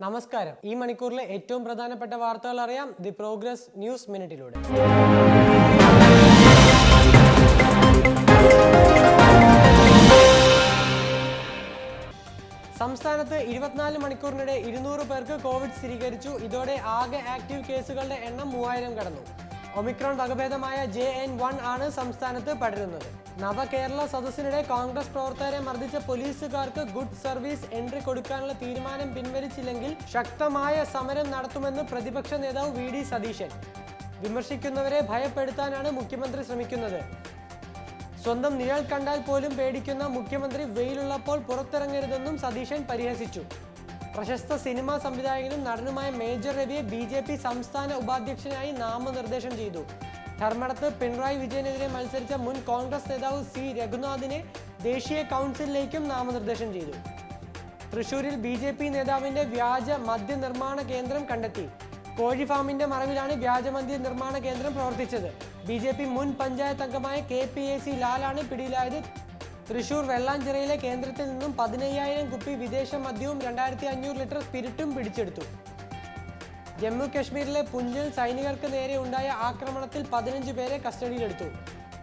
നമസ്കാരം. ഈ മണിക്കൂറിലെ ഏറ്റവും പ്രധാനപ്പെട്ട വാർത്തകൾ അറിയാം. ദി പ്രോഗ്രസ് ന്യൂസ് മിനിറ്റിലൂടെ. സംസ്ഥാനത്ത് ഇരുപത്തിനാല് മണിക്കൂറിനിടെ ഇരുന്നൂറ് പേർക്ക് കോവിഡ് സ്ഥിരീകരിച്ചു. ഇതോടെ ആകെ ആക്റ്റീവ് കേസുകളുടെ എണ്ണം മൂവായിരം കടന്നു. ഒമിക്രോൺ വകഭേദമായ ജെ എൻ വൺ ആണ് സംസ്ഥാനത്ത് പടരുന്നത്. നവകേരള സദസ്സിനിടെ കോൺഗ്രസ് പ്രവർത്തകരെ മർദ്ദിച്ച പോലീസുകാർക്ക് ഗുഡ് സർവീസ് എൻട്രി കൊടുക്കാനുള്ള തീരുമാനം പിൻവലിച്ചില്ലെങ്കിൽ ശക്തമായ സമരം നടത്തുമെന്ന് പ്രതിപക്ഷ നേതാവ് വി ഡി സതീശൻ. വിമർശിക്കുന്നവരെ ഭയപ്പെടുത്താനാണ് മുഖ്യമന്ത്രി ശ്രമിക്കുന്നത്. സ്വന്തം നിഴൽ കണ്ടാൽ പോലും പേടിക്കുന്ന മുഖ്യമന്ത്രി വെയിലുള്ളപ്പോൾ പുറത്തിറങ്ങരുതെന്നും സതീശൻ പരിഹസിച്ചു. പ്രശസ്ത സിനിമാ സംവിധായകനും നടനുമായ മേജർ രവിയെ ബി ജെ പി സംസ്ഥാന ഉപാധ്യക്ഷനായി നാമനിർദ്ദേശം ചെയ്തു. ധർമ്മടത്ത് പിണറായി വിജയനെതിരെ മത്സരിച്ച മുൻ കോൺഗ്രസ് നേതാവ് സി രഘുനാഥിനെ ദേശീയ കൗൺസിലിലേക്കും നാമനിർദ്ദേശം ചെയ്തു. തൃശൂരിൽ ബി ജെ പി നേതാവിന്റെ വ്യാജ മദ്യ നിർമ്മാണ കേന്ദ്രം കണ്ടെത്തി. കോഴി ഫാമിന്റെ മറവിലാണ് വ്യാജമദ്യ നിർമ്മാണ കേന്ദ്രം പ്രവർത്തിച്ചത്. ബി ജെ പി മുൻ പഞ്ചായത്ത് അംഗമായ കെ പി എ സി ലാലാണ് പിടിയിലായത് തൃശൂർ വെള്ളാഞ്ചിറയിലെ കേന്ദ്രത്തിൽ നിന്നും പതിനയ്യായിരം കുപ്പി വിദേശ മദ്യവും രണ്ടായിരത്തി അഞ്ഞൂറ് ലിറ്റർ സ്പിരിറ്റും പിടിച്ചെടുത്തു. ജമ്മു കശ്മീരിലെ പുഞ്ചിൽ സൈനികർക്ക് നേരെ ഉണ്ടായ ആക്രമണത്തിൽ പതിനഞ്ച് പേരെ കസ്റ്റഡിയിലെടുത്തു.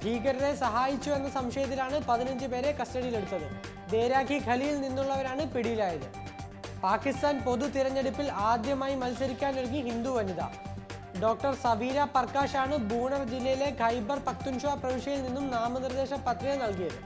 ഭീകരരെ സഹായിച്ചു എന്ന സംശയത്തിലാണ് പതിനഞ്ച് പേരെ കസ്റ്റഡിയിലെടുത്തത്. ദേരാഖി ഖലിയിൽ നിന്നുള്ളവരാണ് പിടിയിലായത്. പാകിസ്ഥാൻ പൊതു തിരഞ്ഞെടുപ്പിൽ ആദ്യമായി മത്സരിക്കാൻ മത്സരിക്കാനൊരുങ്ങി ഹിന്ദു വനിത. ഡോക്ടർ സബീര പർക്കാഷാണ് ബൂണർ ജില്ലയിലെ ഖൈബർ പക്തുൻഷ പ്രവിശ്യയിൽ നിന്നും നാമനിർദ്ദേശ പത്രിക നൽകിയത്.